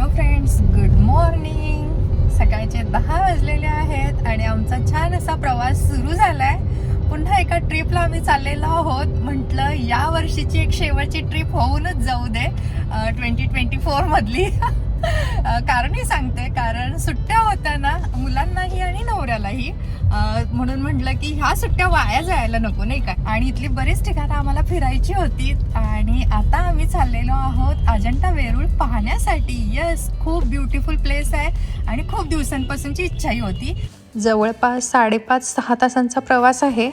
Hello friends good morning सकाळचे दहा वाजलेले आहेत आणि आमचा छान असा प्रवास सुरू झालाय. पुन्हा एका ट्रिपला आम्ही चाललेलो आहोत. म्हटलं या वर्षीची एक शेवटची ट्रिप होऊनच जाऊ दे. ट्वेंटी ट्वेंटी फोर मधली. कारणही सांगते. कारण सुट्ट्या होत्या ना मुलांनाही आणि नवऱ्यालाही म्हणून म्हटलं की ह्या सुट्ट्या वाया जायला नको नाही का? आणि इथली बरीच ठिकाणं आम्हाला फिरायची होती. आणि आता आम्ही चाललेलो आहोत अजंठा वेरूळ पाहण्यासाठी. यस खूप ब्युटिफुल प्लेस आहे. आणि खूप दिवसांपासूनची इच्छाही होती. जवळपास साडेपाच सहा तासांचा प्रवास आहे.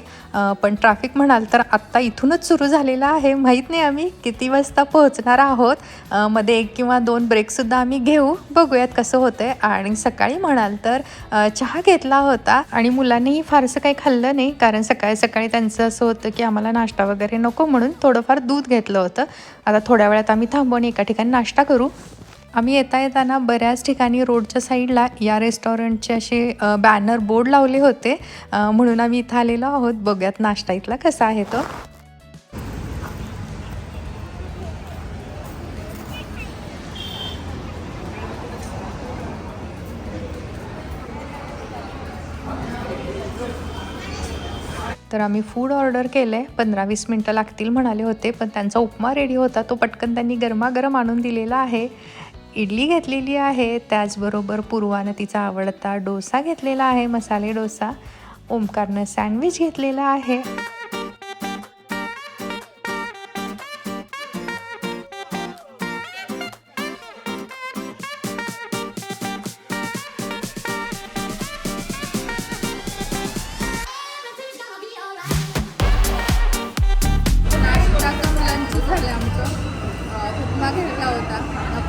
पण ट्रॅफिक म्हणाल तर आत्ता इथूनच सुरू झालेला आहे. माहीत नाही आम्ही किती वाजता पोहोचणार आहोत. मध्ये एक किंवा दोन ब्रेकसुद्धा आम्ही घेऊ. बघूयात कसं होतं आहे आणि सकाळी म्हणाल तर चहा घेतला होता. आणि मुलांनीही फारसं काही खाल्लं नाही. कारण सकाळी सकाळी त्यांचं असं होतं की आम्हाला नाश्ता वगैरे नको म्हणून थोडंफार दूध घेतलं होतं. आता थोड्या वेळात आम्ही थांबून एका ठिकाणी नाश्ता करू. आम्ही येता येताना बऱ्याच ठिकाणी रोडच्या साईडला या रेस्टॉरंटचे असे बॅनर बोर्ड लावले होते. म्हणून आम्ही इथं आलेलो आहोत. बघूयात नाश्ता इथला कसा आहे तो. तर आम्ही फूड ऑर्डर केलं. आहे पंधरा वीस मिनटं लागतील म्हणाले होते पण त्यांचा उपमा रेडी होता. तो पटकन त्यांनी गरमागरम आणून दिलेला आहे. इडली घेतलेली आहे त्याचबरोबर पूर्वानं तिचा आवडता डोसा घेतलेला आहे मसाले डोसा. ओमकारनं सँडविच घेतलेला आहे.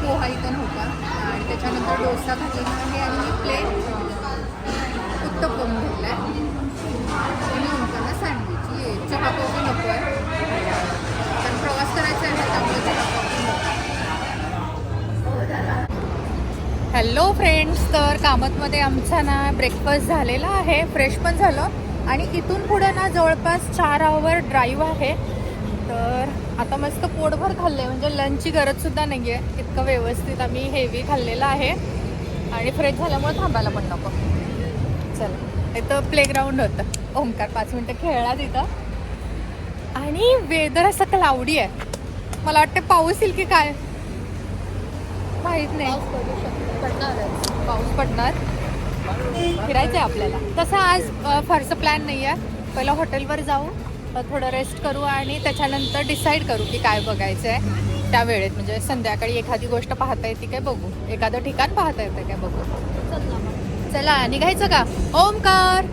पोहा इथं नव्हता. आणि त्याच्यानंतर डोसा घातलेला आहे आणि प्लेन उत्तपम घेतला आहे आणि ओमकारला सँडविच ये. चहा कॉफी नको आहे. कारण प्रवास करायचा आहे त्यामुळे चहा कॉफी हॅलो फ्रेंड्स तर कामतमध्ये आमचा ना ब्रेकफास्ट झालेला आहे. फ्रेश पण झालं. आणि इथून पुढे ना जवळपास चार आवर ड्राईव्ह आहे. आता मस्त पोटभर खाल्लं आहे म्हणजे लंचची गरजसुद्धा नाही आहे इतकं व्यवस्थित आम्ही हेवी खाल्लेलं आहे. आणि फ्रेश झाल्यामुळे थांबायला पण नको. चला. इथं प्लेग्राऊंड होतं. ओंकार पाच मिनटं खेळला तिथं आणि वेदर असं क्लाउडी आहे. मला वाटतं पाऊस येईल की काय? माहीत नाही. पाऊस पडणार. फिरायचं आहे आपल्याला. तसं आज फारसं प्लॅन नाही आहे पहिलं हॉटेलवर जाऊ. थोडं रेस्ट करू आणि त्याच्यानंतर डिसाईड करू की काय बघायचं आहे त्या वेळेत. म्हणजे संध्याकाळी एखादी गोष्ट पाहता येते काय बघू? एखादं ठिकाण पाहता येतं काय बघू? चला निघायचं का? ओमकार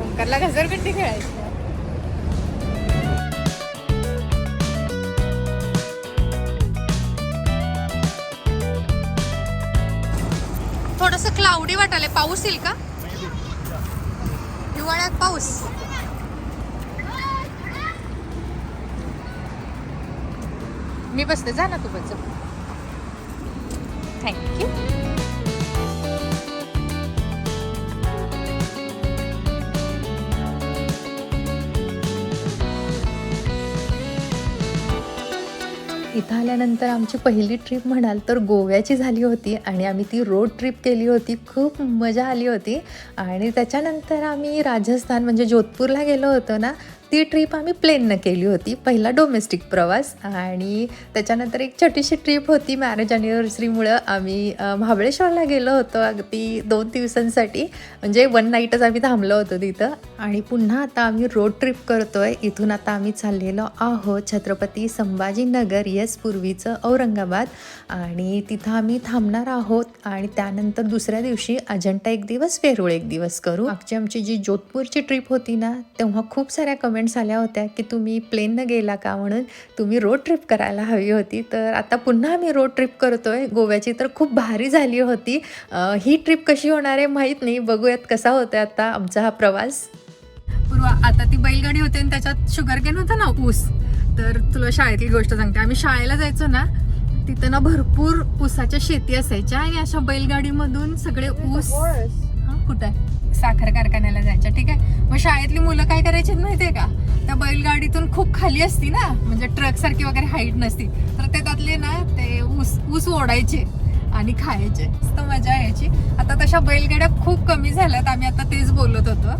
ओमकारला घसरगंडी खेळायची. थोडस क्लाउडी वाटायला पाऊस येईल का? हिवाळ्यात पाऊस. मी बसते. जा ना तू बस थँक्यू इथं आल्यानंतर आमची पहिली ट्रिप म्हणाल तर गोव्याची झाली होती आणि आम्ही ती रोड ट्रिप केली होती. खूप मजा आली होती. आणि त्याच्यानंतर आम्ही राजस्थान म्हणजे जोधपूरला गेलो होतो ना ती ट्रिप आम्ही प्लेननं केली होती. पहिला डोमेस्टिक प्रवास आणि त्याच्यानंतर एक छोटीशी ट्रिप होती मॅरेज अॅनिव्हर्सरीमुळं आम्ही महाबळेश्वरला गेलो होतो अगदी दोन दिवसांसाठी. म्हणजे वन नाईटच आम्ही थांबलो होतो तिथं. आणि पुन्हा आता आम्ही रोड ट्रिप करतो आहे इथून आता आम्ही चाललेलो आहोत छत्रपती संभाजीनगर येस पूर्वीचं औरंगाबाद. आणि तिथं आम्ही थांबणार आहोत. आणि त्यानंतर दुसऱ्या दिवशी अजंठा एक दिवस वेरूळ एक दिवस करू. मागची आमची जी जोधपूरची ट्रिप होती ना तेव्हा खूप साऱ्या कमेंट्स आल्या होत्या की तुम्ही प्लेननं गेला का म्हणून तुम्ही रोड ट्रिप करायला हवी होती. तर आता पुन्हा आम्ही रोड ट्रिप करतो आहे गोव्याची तर खूप भारी झाली होती. ही ट्रिप कशी होणार आहे माहीत नाही. बघूयात कसा होता आता आमचा हा प्रवास. पूर्वा आता ती बैलगाडी होते आणि त्याच्यात शुगर केन होतं ना ऊस. तर तुला शाळेतली गोष्ट सांगते. आम्ही शाळेला जायचो ना तिथं ना भरपूर ऊसाच्या शेती असायच्या आणि अशा बैलगाडीमधून सगळे ऊस कुठं आहे? साखर कारखान्याला जायच्या ठीक आहे? मग शाळेतली मुलं काय करायची माहितीये का? त्या बैलगाडीतून खूप खाली असती ना म्हणजे ट्रक सारखी वगैरे हाईट नसती. तर ते त्यातले ना ते ऊस ऊस ओढायचे आणि खायचे. मस्त मजा यायची. आता तशा बैलगाड्या खूप कमी झाल्यात आम्ही आता तेच बोलत होतो.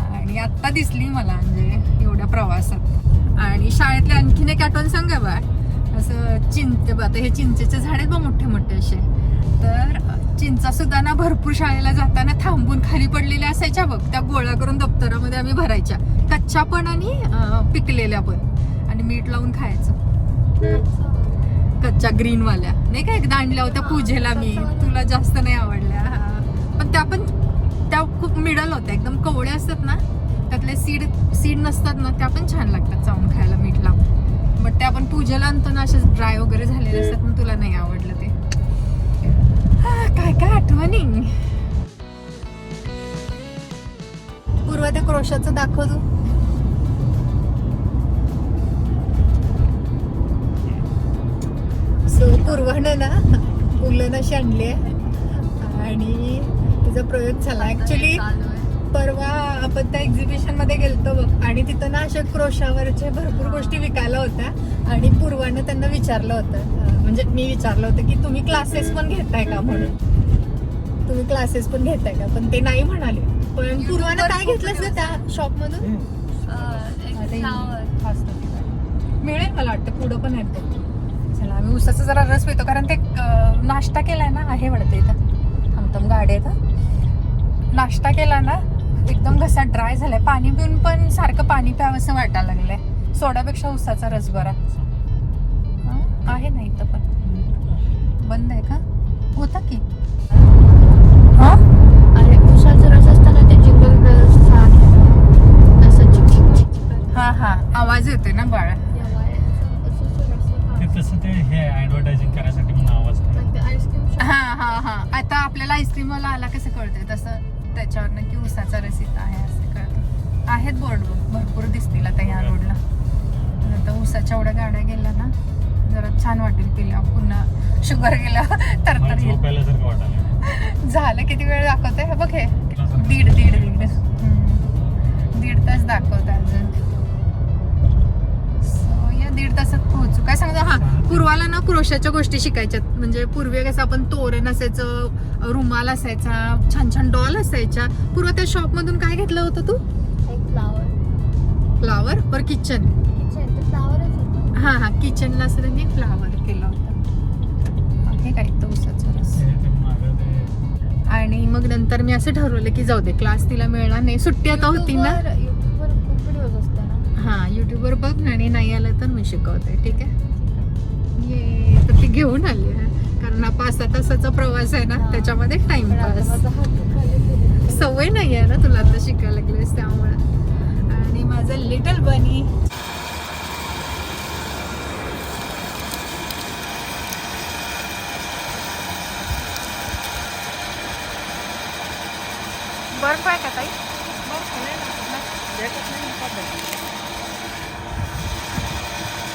आणि आत्ता दिसली मला म्हणजे एवढ्या प्रवासात. आणि शाळेतले आणखीन एक आठवण सांगा बा. असं चिंच आता हे चिंचेचे झाड आहेत बा मोठे मोठे असे. तर चिंचा सुद्धा ना भरपूर शाळेला जाताना थांबून खाली पडलेल्या असायच्या. बघ त्या गोळा करून दप्तरामध्ये आम्ही भरायच्या. कच्च्या पण आणि पिकलेल्या पण. आणि मीठ लावून खायचं. कच्च्या ग्रीन वाल्या नाही का एकदा आणल्या होत्या पूजेला मी. तुला जास्त नाही आवडल्या. पण त्या पण त्या खूप मिडल होत्या. एकदम कवड्या असतात ना त्यातले सीड सीड नसतात ना त्या पण छान लागतात चावून खायला मीठ लावून. बट त्या आपण पूजेला आणतो ना असे ड्राय वगैरे झालेले असतात पण तुला नाही आवडलं. काय काय आठवणी? पूर्व ते क्रोशाचं दाखव तू. सो पूर्वानं ना उलन अशी आणली आहे. आणि तिचा प्रयोग झाला. ऍक्च्युली परवा आपण त्या एक्झिबिशनमध्ये गेलतो बघ. आणि तिथं ना अशा क्रोशावरच्या भरपूर गोष्टी विकायला होत्या. आणि पूर्वानं त्यांना विचारलं होतं. म्हणजे मी विचारलं होतं की तुम्ही क्लासेस पण घेताय का म्हणून? तुम्ही क्लासेस पण घेताय का? पण ते नाही म्हणाले. पण पूर्वानं काय घेतलंस ग त्या शॉप मधून? मिळेल मला वाटतं पुढं पण आहेत. चला आम्ही उसाचा जरा रस पितो कारण ते नाश्ता केलाय ना आहे वाटतं इथं. थांबतम गाडी आहे का नाश्ता केला ना एकदम घसा ड्राय झालाय. पाणी पिऊन पण सारखं पाणी प्यावं असं वाटायला लागलंय. सोड्यापेक्षा उसाचा रस बरा. बंद आहे का? गोष्टी शिकायच्यात. म्हणजे पूर्वी कसं आपण तोरण असायचं रुमाल असायचा छान छान डॉल असायच्या. पूर्व त्या शॉप मधून काय घेतलं होतं तू? एक फ्लावर. फ्लावर? पर किचन. हा हा किचनला असं त्यांनी फ्लावर केलं होतं. हे काय तो रस. आणि मग नंतर मी असं ठरवलं की जाऊ दे क्लास तिला मिळणार नाही. सुट्टी आता होती ना? हा युट्यूबवर बघ आणि नाही आलं तर मी शिकवते ठीक आहे? ये तर ती घेऊन आली आहे कारण हा पाच सहा तासाचा प्रवास आहे ना. त्याच्यामध्ये टाइमपास. सवय नाही आहे ना तुला आता शिकायला लागलीस त्यामुळे आणि माझं लिटल बनी बर्फ आहे का ताई बर्फ आहे ना.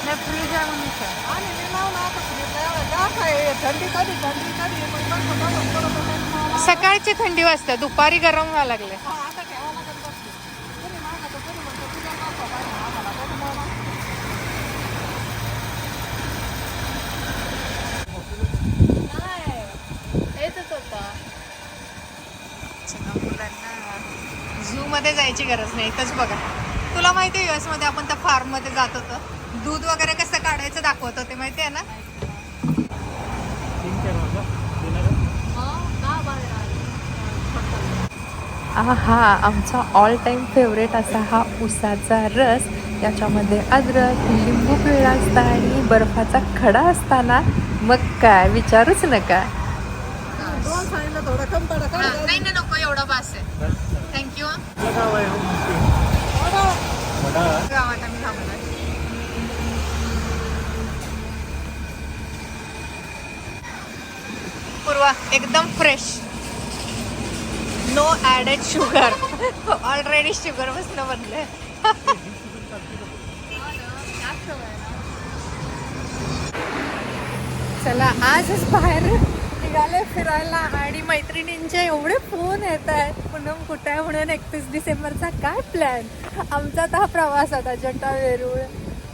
नाही फ्रीज आहे म्हणून विचार. सकाळची थंडी वाजते दुपारी गरम व्हायला लागले. येतच होता झू मध्ये जायची गरज नाही इथंच बघा. तुला माहिती आहे युएसमध्ये आपण त्या फार्ममध्ये जात होतो. दूध वगैरे कसं काढायचं दाखवत होते माहिती आहे ना? हा आमचा ऑल टाईम फेवरेट असा हा उसाचा रस. याच्यामध्ये अद्रक लिंबू पिळला असता आणि बर्फाचा खडा असताना. मग काय विचारूच नका. नाही ना नको एवढा बास आहे. थँक्यू. गावात आम्ही थांबलोय. पूर्वा एकदम fresh no added sugar already sugar बसणं बनलंय चला आजच बाहेर निघाले फिरायला आणि मैत्रिणींचे एवढे फोन येत आहेत. पुनम कुठे आहे म्हणून एकतीस डिसेंबरचा काय प्लॅन आमचा तर हा प्रवास आता अजंठा वेरूळ.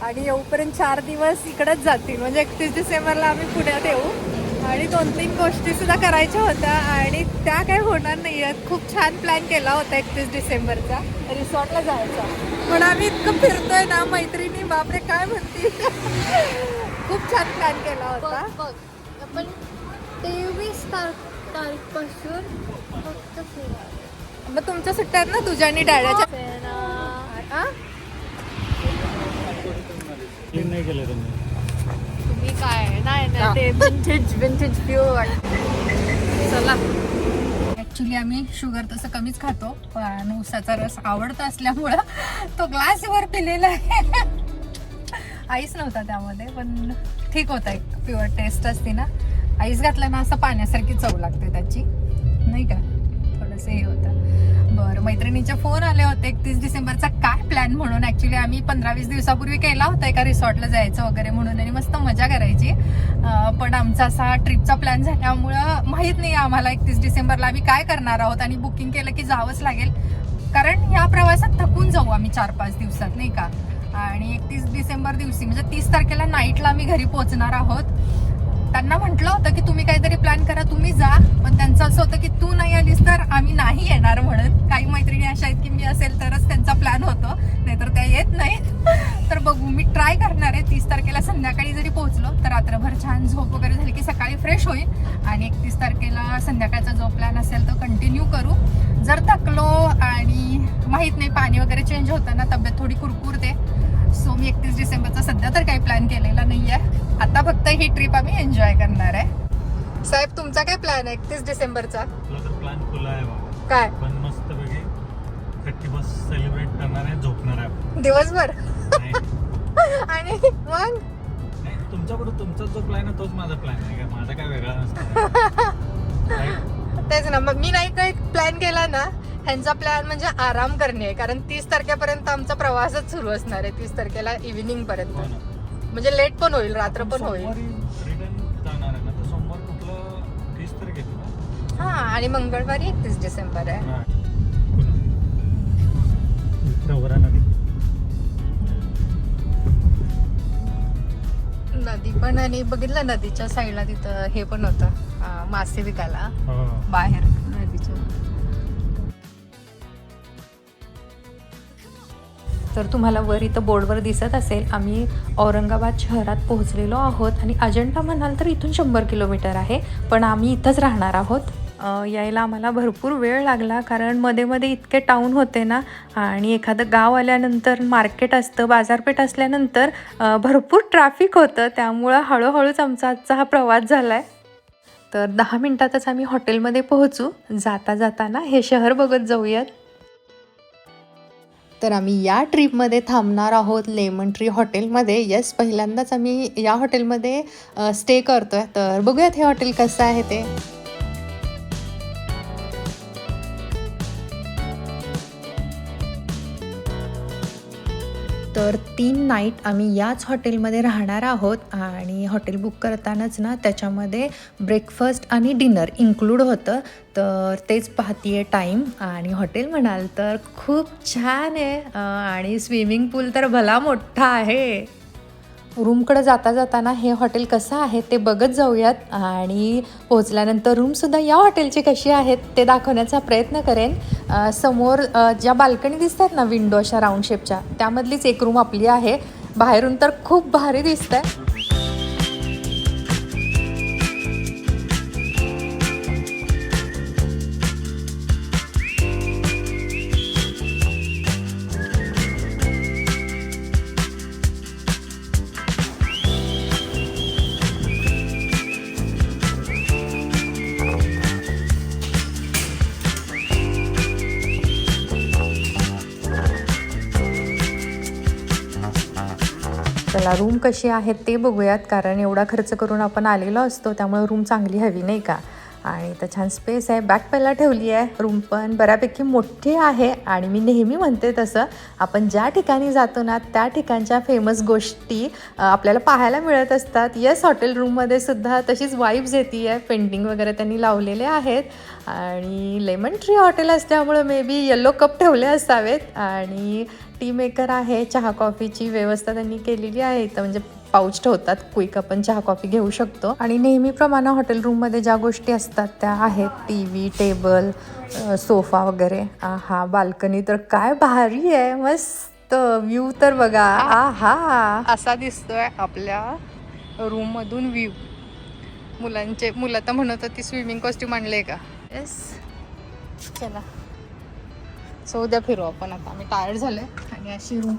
आणि येऊपर्यंत चार दिवस इकडंच जातील. म्हणजे एकतीस डिसेंबरला आम्ही पुण्यात येऊ. आणि दोन तीन गोष्टी सुद्धा करायच्या होत्या आणि त्या काही होणार नाही आहेत खूप छान प्लॅन केला होता एकतीस डिसेंबरचा. रिसॉर्टला जायचा. पण आम्ही इतकं फिरतोय ना मैत्रिणी बापरे काय म्हणते खूप छान प्लॅन केला होता. बघ. आपण तेवीस तारीख तारीखपासून फक्त फिरायला. मग तुमच्या सुट्ट्या आहेत ना तुझ्या आणि डॅडाच्या? फिरा. आ? क्लीन नाही केलं तुम्ही तुम्ही काय? नाही नाही ते विंटेज विंटेज व्ह्यू चला. ॲक्च्युली आम्ही शुगर तसं कमीच खातो पण ऊसाचा रस आवडता असल्यामुळं तो ग्लासवर पिलेला आहे. आईस नव्हता त्यामध्ये पण ठीक होता एक प्युअर टेस्ट असते ना. आईस घातलं ना असं पाण्यासारखी चव लागते त्याची. नाही का? थोडंसं हे होतं. बरं मैत्रिणीचे फोन आले होते एकतीस डिसेंबरचा काय प्लॅन म्हणून? ऍक्च्युली आम्ही पंधरा वीस दिवसापूर्वी केला होता एका रिसॉर्टला जायचं वगैरे म्हणून आणि मस्त मजा करायची. पण आमचा असा ट्रिपचा प्लॅन झाल्यामुळं माहीत नाही आम्हाला एकतीस डिसेंबरला आम्ही काय करणार आहोत आणि बुकिंग केलं की जावंच लागेल. कारण या प्रवासात थकून जाऊ आम्ही चार पाच दिवसात नाही का? आणि एकतीस डिसेंबर दिवशी म्हणजे तीस तारखेला नाईटला आम्ही घरी पोहोचणार आहोत. त्यांना म्हटलं होतं की तुम्ही काहीतरी प्लॅन करा तुम्ही जा. पण त्यांचं असं होतं की तू नाही आलीस तर आम्ही नाही येणार म्हणून. काही मैत्रिणी अशा आहेत की मी असेल तरच त्यांचा प्लॅन होतो. नाहीतर त्या येत नाही तर बघू मी ट्राय करणार आहे. तीस तारखेला संध्याकाळी जरी पोहोचलो तर रात्रभर छान झोप वगैरे झाली की सकाळी फ्रेश होईल आणि एकतीस तारखेला संध्याकाळचा जो प्लॅन असेल तो कंटिन्यू करू. जर थकलो आणि माहीत नाही पाणी वगैरे चेंज होतं ना तब्येत थोडी कुरकुरते. सो मी एकतीस डिसेंबरचा सध्या तर काही प्लॅन केलेला नाही आहे आता फक्त ही ट्रिप आम्ही एन्जॉय करणार आहे. साहेब तुमचा काय प्लॅन आहे एकतीस डिसेंबरचा? प्लॅन खुला आहे बाबा. काय? पण मस्त फर्स्ट सेलिब्रेट करणार आहे झोपणार आहे. दिवसभर? नाही. आणि मग? तुमचा जो प्लॅन आहे तोच माझा प्लॅन आहे. माझा काय वेगळा नसतो? तेच ना मग मी नाही काही प्लॅन केला ना ह्यांचा प्लॅन म्हणजे आराम करणे आहे. कारण तीस तारखेपर्यंत आमचा प्रवासच सुरू असणार आहे. तीस तारखेला इव्हिनिंग पर्यंत. हो. म्हणजे लेट पण होईल रात्र पण होईल. हा आणि मंगळवारी एकतीस डिसेंबर आहे. हा. नदी नदी पण आणि बघितलं नदीच्या साईडला तिथं हे पण होतं मासे विकायला. हो. बाहेर नदीच्या तर तुम्हाला वर इथं बोर्डवर दिसत असेल आम्ही औरंगाबाद शहरात पोहोचलेलो आहोत आणि अजंठा म्हणाल तर इथून शंभर किलोमीटर आहे पण आम्ही इथंच राहणार आहोत. यायला आम्हाला भरपूर वेळ लागला कारण मध्ये मध्ये इतके टाऊन होते ना आणि एखादं गाव आल्यानंतर मार्केट असतं बाजारपेठ असल्यानंतर भरपूर ट्रॅफिक होतं त्यामुळं हळूहळूच आमचा आजचा हा प्रवास झाला आहे तर दहा मिनटातच आम्ही हॉटेलमध्ये पोहोचू. जाता जाताना हे शहर बघत जाऊयात. तर आम्ही या ट्रीपमध्ये थांबणार आहोत लेमन ट्री हॉटेलमध्ये. येस पहिल्यांदाच आम्ही या हॉटेलमध्ये स्टे करतोय. तर बघूयात हे हॉटेल कसं आहे ते. तर तीन नाईट आम्ही याच हॉटेलमध्ये राहणार आहोत आणि हॉटेल बुक करतानाच ना त्याच्यामध्ये ब्रेकफास्ट आणि डिनर इन्क्लूड होतं. तर तेच पाहतीये टाईम आणि हॉटेल म्हणाल तर खूप छान आहे. आणि स्विमिंग पूल तर भला मोठा आहे. रूमकडे जाता जाताना हे हॉटेल कसं आहे ते बघत जाऊयात. आणि पोहोचल्यानंतर रूमसुद्धा या हॉटेलची कशी आहेत ते दाखवण्याचा प्रयत्न करेन. समोर ज्या बाल्कनी दिसतात ना विंडो अशा राऊंड शेपच्या त्यामधलीच एक रूम आपली आहे. बाहेरून तर खूप भारी दिसतं आहे चला रूम कशी आहे ते बघूयात. कारण एवढा खर्च करून आपण आलेलो असतो त्यामुळे रूम चांगली हवी नाही का? आणि तर छान स्पेस आहे. बॅक पहिला ठेवली आहे. रूम पण बऱ्यापैकी मोठी आहे आणि मी नेहमी म्हणते तसं आपण ज्या ठिकाणी जातो ना त्या ठिकाणच्या फेमस गोष्टी आपल्याला पाहायला मिळत असतात. येस हॉटेल रूममध्ये सुद्धा तशीच वाईब्स येते आहे पेंटिंग वगैरे त्यांनी लावलेले आहेत. आणि लेमन ट्री हॉटेल असल्यामुळं मे बी येलो कप ठेवले असावेत. आणि टी मेकर आहे चहा कॉफीची व्यवस्था त्यांनी केलेली आहे. इथं म्हणजे पाऊच ठेवतात क्विक आपण चहा कॉफी घेऊ शकतो. आणि नेहमीप्रमाणे हॉटेल रूममध्ये ज्या गोष्टी असतात त्या आहेत. टी व्ही टेबल सोफा वगैरे. हा बाल्कनी तर काय भारी आहे. मस्त. व्ह्यू तर बघा. आ हा असा दिसतोय आपल्या रूममधून व्ह्यू मुलांचे मुलं तर म्हणत होती स्विमिंग कॉस्ट्यूम आणले का? येस चला. सो उद्या फिरू आपण आता. आम्ही टायर्ड झाले आणि अशी रूम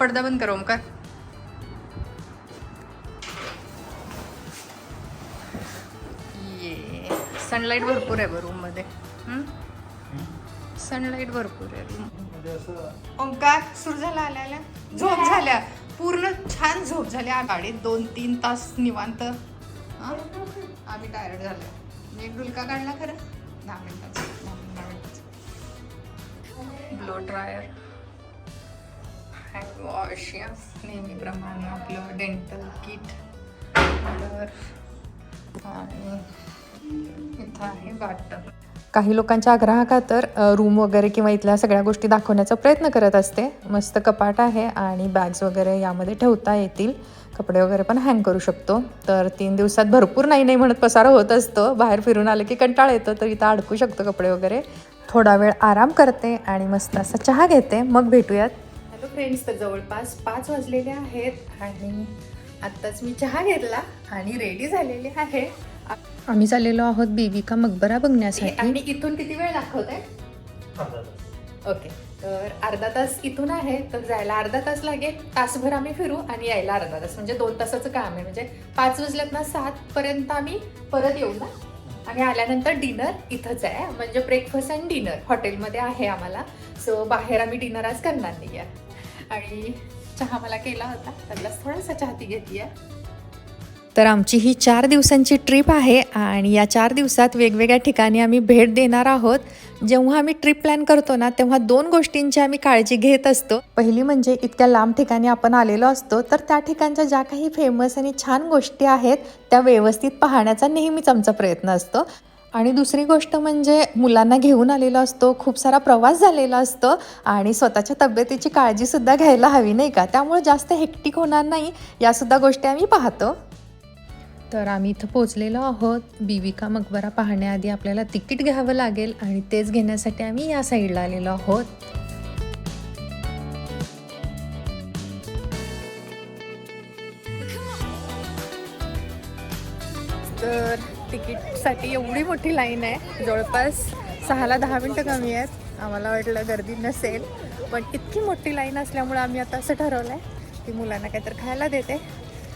पडदा बंद करू ओमकार. ये सनलाईट भरपूर आहे रूममध्ये. सनलाईट भरपूर आहे रूम ओंकार सुरू झाला आल्या झोप झाल्या. पूर्ण छान झोप झाल्या गाडीत दोन तीन तास निवांत आम्ही टायर्ड झालो. मी एक डुलका काढला खरं? दहा मिनिटाचा दहा ब्लो ड्रायर हँड वॉश या नेहमीप्रमाणे आपलं डेंटल किट तर आणि इथं आहे वाटतं काही लोकांच्या आग्रहाखातर रूम वगैरे किंवा इथल्या सगळ्या गोष्टी दाखवण्याचा प्रयत्न करत असते. मस्त कपाट आहे आणि बॅग्स वगैरे यामध्ये ठेवता येतील. कपडे वगैरे पण हँग करू शकतो. तर तीन दिवसात भरपूर नाही नाही म्हणत पसारा होत असतो. बाहेर फिरून आलं की कंटाळ येतं तर इथं अडकू शकतो कपडे वगैरे. थोडा वेळ आराम करते आणि मस्त असा चहा घेते. मग भेटूयात. हॅलो फ्रेंड्स तर जवळपास पाच वाजलेले आहेत आणि आत्ताच मी चहा घेतला आणि रेडी झालेली आहे. आम्ही चाललेलो आहोत बीविका मकबरा बघण्यासाठी. आणि इथून किती वेळ दाखवत आहे ओके. तर अर्धा तास इथून आहे तर जायला अर्धा तास लागेल. तासभर आम्ही फिरू आणि यायला अर्धा तास. म्हणजे दोन तासाचं काम आहे. म्हणजे पाच वाजल्यात ना सात पर्यंत आम्ही परत येऊ ना? आणि आल्यानंतर डिनर इथंच आहे. म्हणजे ब्रेकफास्ट अँड डिनर. हॉटेलमध्ये आहे आम्हाला. सो बाहेर आम्ही डिनर आज करणार नाही आहे आणि चहा मला केला होता. त्यातलाच थोडासा चहा ती घेतली आहे तर आमची ही चार दिवसांची ट्रिप आहे आणि या चार दिवसात वेगवेगळ्या ठिकाणी आम्ही भेट देणार आहोत. जेव्हा आम्ही ट्रिप प्लॅन करतो ना तेव्हा दोन गोष्टींची आम्ही काळजी घेत असतो. पहिली म्हणजे इतक्या लांब ठिकाणी आपण आलेलो असतो तर त्या ठिकाणच्या ज्या काही फेमस आणि छान गोष्टी आहेत त्या व्यवस्थित पाहण्याचा नेहमीच आमचा प्रयत्न असतो. आणि दुसरी गोष्ट म्हणजे मुलांना घेऊन आलेलो असतो खूप सारा प्रवास झालेला असतो आणि स्वतःच्या तब्येतीची काळजीसुद्धा घ्यायला हवी नाही का? त्यामुळे जास्त हेक्टिक होणार नाही यासुद्धा गोष्टी आम्ही पाहतो. तर आम्ही इथं पोचलेलो आहोत. बीविका मकबरा पाहण्याआधी आपल्याला तिकीट घ्यावं लागेल आणि तेच घेण्यासाठी आम्ही या साईडला आलेलो आहोत. तर तिकीटसाठी एवढी मोठी लाईन आहे. जवळपास सहाला दहा मिनटं कमी आहेत. आम्हाला वाटलं गर्दी नसेल पण इतकी मोठी लाईन असल्यामुळे आम्ही आता असं ठरवलं आहे की मुलांना काहीतरी खायला देते.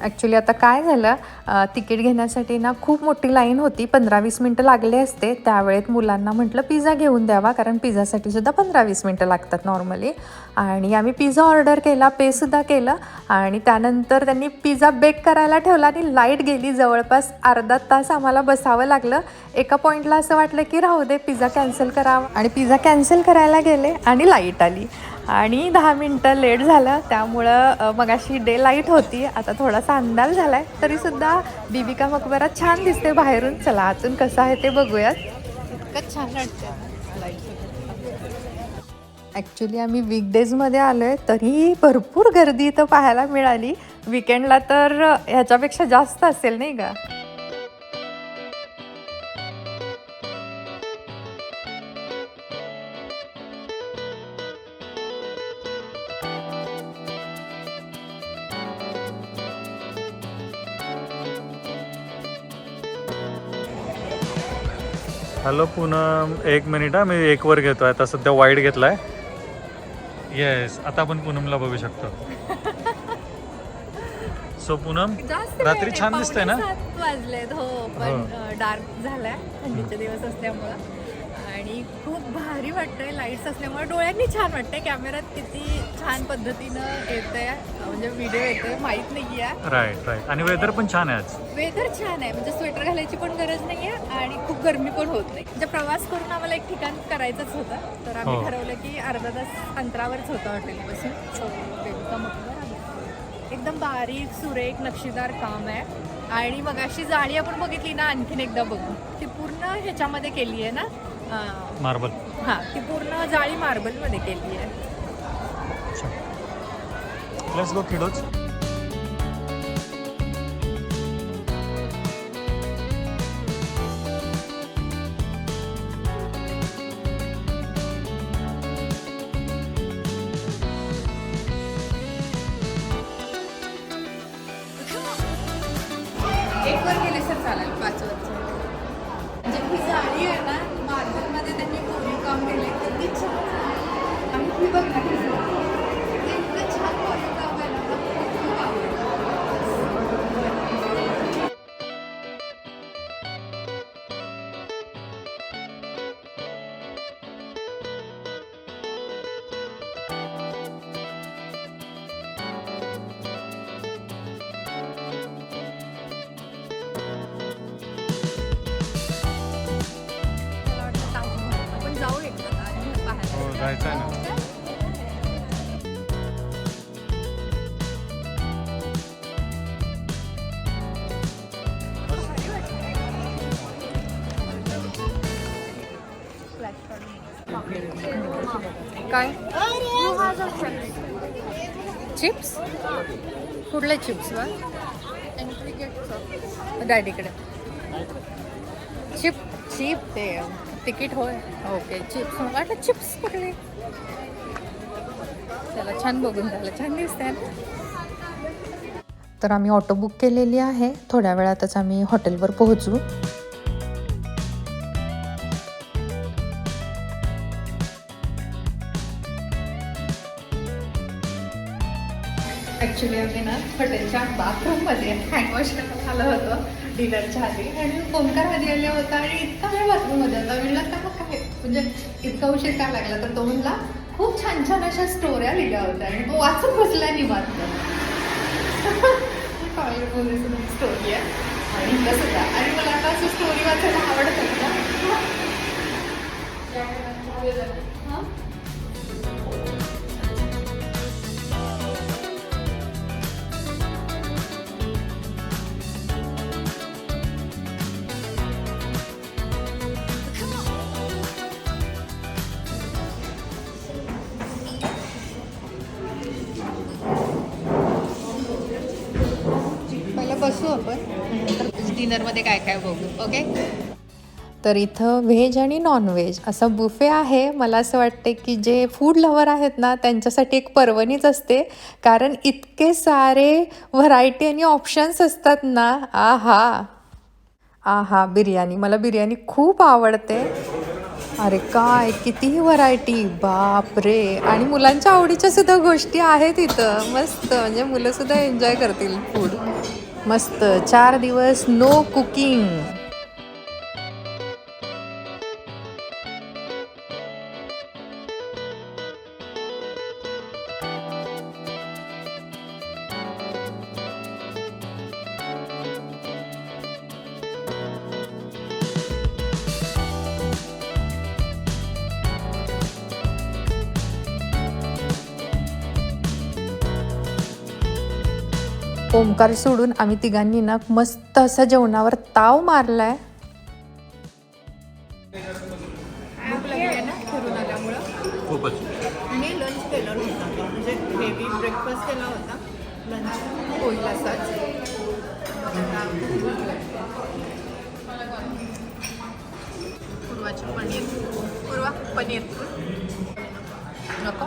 ॲक्च्युली आता काय झालं तिकीट घेण्यासाठी ना खूप मोठी लाईन होती पंधरा वीस मिनटं लागले असते. त्यावेळेत मुलांना म्हटलं पिझ्झा घेऊन द्यावा कारण पिझ्झासाठी सुद्धा पंधरा वीस मिनटं लागतात नॉर्मली आणि आम्ही पिझ्झा ऑर्डर केला पेसुद्धा केलं. आणि त्यानंतर त्यांनी पिझ्झा बेक करायला ठेवला आणि लाइट गेली. जवळपास अर्धा तास आम्हाला बसावं लागलं. एका पॉईंटला असं वाटलं की राहू दे पिझ्झा कॅन्सल करावा आणि पिझ्झा कॅन्सल करायला गेले आणि लाइट आली. आणि दहा मिनटं लेट झालं त्यामुळं मगाशी डे लाइट होती आता थोडासा अंदाज झाला आहे तरीसुद्धा बीबिका मकबरा छान दिसते बाहेरून. चला आतून कसं आहे ते बघूयात. इतकं छान वाटतं ॲक्च्युली आम्ही वीकडेजमध्ये आलो आहे तरी भरपूर गर्दी इथं पाहायला मिळाली. विकेंडला तर ह्याच्यापेक्षा जास्त असेल नाही का? हॅलो पूनम एक मिनिट हा मी एक वर घेतोय. आता सध्या वाईट घेतलाय. येस आता आपण पूनमला बघू शकतो. सो पूनम रात्री छान दिसतंय ना? वाजलेत. हो पण, डार्क झालाय. थंडीचे दिवस असल्यामुळं. भारी वाटतंय लाईट्स असल्यामुळे डोळ्यांनी छान वाटतंय. कॅमेऱ्यात किती छान पद्धतीनं येतंय. म्हणजे व्हिडिओ येतोय माहीत नाही आहे राईट राईट आणि वेदर पण छान आहे आज. वेदर छान आहे. म्हणजे स्वेटर घालायची पण गरज नाही आहे आणि खूप गरमी पण होत नाही. म्हणजे प्रवास करून आम्हाला एक ठिकाण करायचंच होतं. तर आम्ही हो. ठरवलं की अर्धा तास अंतरावरच होतं हॉटेलपासून. वेलकम आम्ही एकदम बारीक सुरेख नक्षीदार काम आहे. आणि मग अशी जाळी आपण बघितली ना आणखीन एकदा बघू. ती पूर्ण ह्याच्यामध्ये केली आहे ना? मार्बल. हां ती पूर्ण जाळी मार्बलमध्ये केली आहे. लेट्स गो किडोज काय? चिप्स? कुठले चिप्स वा डॅडीकडे चिप चिप ते तिकीट होय. Okay chips. वाटलं चिप्स कुठले चला छान बघून झालं. छान दिसतंय ना? तर आम्ही ऑटो बुक केलेली आहे. थोड्या वेळातच आम्ही हॉटेलवर पोहोचू. हॉटेलच्या बाथरूममध्ये हँडवॉश करायला आलं होतं डिनरच्या आधी. आणि ओंकार आधी आले होता आणि इतका वेळ बाथरूममध्ये होता. म्हणला तर काय? म्हणजे इतका उशीर का लागला? तर तो म्हणला खूप छान छान अशा स्टोऱ्या लिहिल्या होत्या. आणि तो वाचून बसला निवांत. स्टोरी आहे. आणि कसं आणि मला आता असं स्टोरी वाचायला आवडत आवडतं ना डिनरमध्ये काय काय बघू ओके? तर इथं व्हेज आणि नॉनव्हेज असं बुफे आहे. मला असं वाटते की जे फूड लवर आहेत ना त्यांच्यासाठी एक पर्वणीच असते. कारण इतके सारे व्हरायटी आणि ऑप्शन्स असतात ना आहा. आहा बिर्याणी. मला बिर्याणी खूप आवडते. अरे काय कितीही व्हरायटी बाप रे आणि मुलांच्या आवडीच्या सुद्धा गोष्टी आहेत इथं. मस्त. म्हणजे मुलंसुद्धा एन्जॉय करतील फूड मस्त चार दिवस नो कुकिंग ओंकार सोडून आम्ही तिघांनी ना मस्त असा जेवणावर ताव मारलाय. फिरून आल्यामुळं? खूपच. मी लंच केलं नव्हतं. म्हणजे हेवी ब्रेकफास्ट केला होता. लंच होईल असाच पूर्वाची पनीर. पूर्वा पनीर. नको.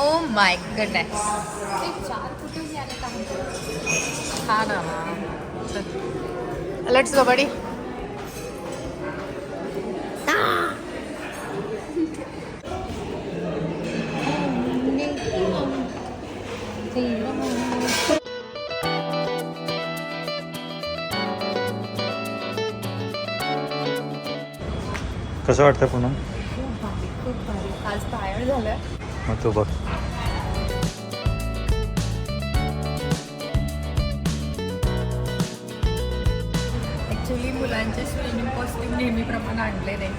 ओ माय गडनेस हा ना लेट्स गो बडी कसं वाटतं पुन्हा? आज टायर्ड झालं मग तू बघ. ॲक्च्युली मुलांचे स्विमिंग कॉस्ट्यूम नेहमीप्रमाणे आणले नाही.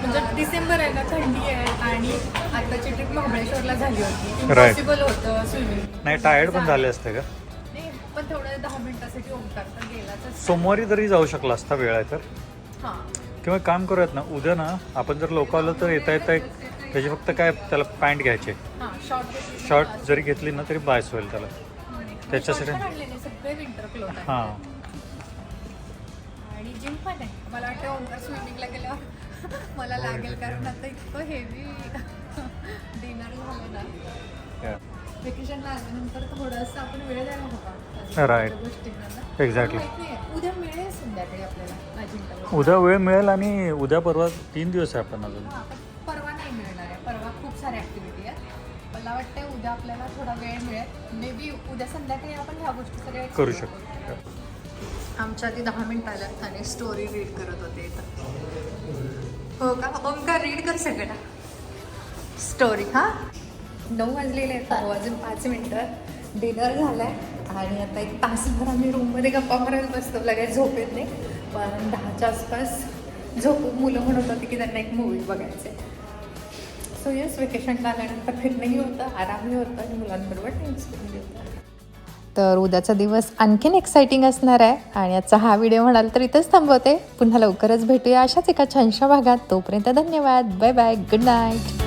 म्हणजे डिसेंबर आहे ना थंडी आहे आणि आताची ट्रिप महाबळेश्वरला झाली होती. Right. इम्पॉसिबल होतं स्विमिंग नाही टायर्ड पण झाले असते का? नाही पण थोडं दहा मिनिटासाठी तर गेलाच सोमवारी तरी जाऊ शकला असता वेळ आहे तर. हां. किंवा काम करूयात ना उद्या ना आपण जर लोक आलो तर येता येता एक त्याची फक्त काय त्याला पॅन्ट घ्यायचे हां शॉर्ट जरी घेतली ना तरी बायस होईल त्याला. त्याच्यासाठी- हां. आणि जिम पण आहे. मला वाटतं ओंकार स्विमिंगला गेल्यावर मला लागेल कारण आता इतकं हेवी डिनर झालं ना. वेकेशनला आल्यानंतर थोडंसं आपण वेळ द्यायला हवा Right. त्या गोष्टींना ना. Exactly. माहीत नाही, उद्या मिळेल संध्याकाळी आपल्याला. अजिंठा उद्या वेळ मिळेल आणि उद्या परवा तीन दिवस आहे आपण अजून. साऱ्या ॲक्टिव्हिटी आहेत. मला वाटतं उद्या आपल्याला थोडा वेळ मिळेल. मे बी उद्या संध्याकाळी आपण ह्या गोष्टी सगळ्या करू शकतो. आमच्या आधी दहा मिनिट आल्यात आणि स्टोरी रीड करत होते हो का? ओंकार रीड कर सगळं. स्टोरी हां? नऊ वाजलेले आहेत वाजून पाच मिनटं. डिनर झालं आहे आणि आता एक तासभर आम्ही रूममध्ये गप्पा मारत बसतो. लगेच झोप येत नाही. पण दहाच्या आसपास झोप मुलं म्हणत होती की त्यांना एक मूवी बघायचं आहे सो येस वेकेशनला आल्यानंतर फिरणंही होतं आरामही होतं आणि मुलांबरोबर टाईम स्पेंड होतं. तर उद्याचा दिवस आणखीन एक्साइटिंग असणार आहे आणि आजचा हा व्हिडिओ म्हणाल तर इथंच थांबवते. पुन्हा लवकरच भेटूया अशाच एका छानशा भागात. तोपर्यंत धन्यवाद. Bye bye good night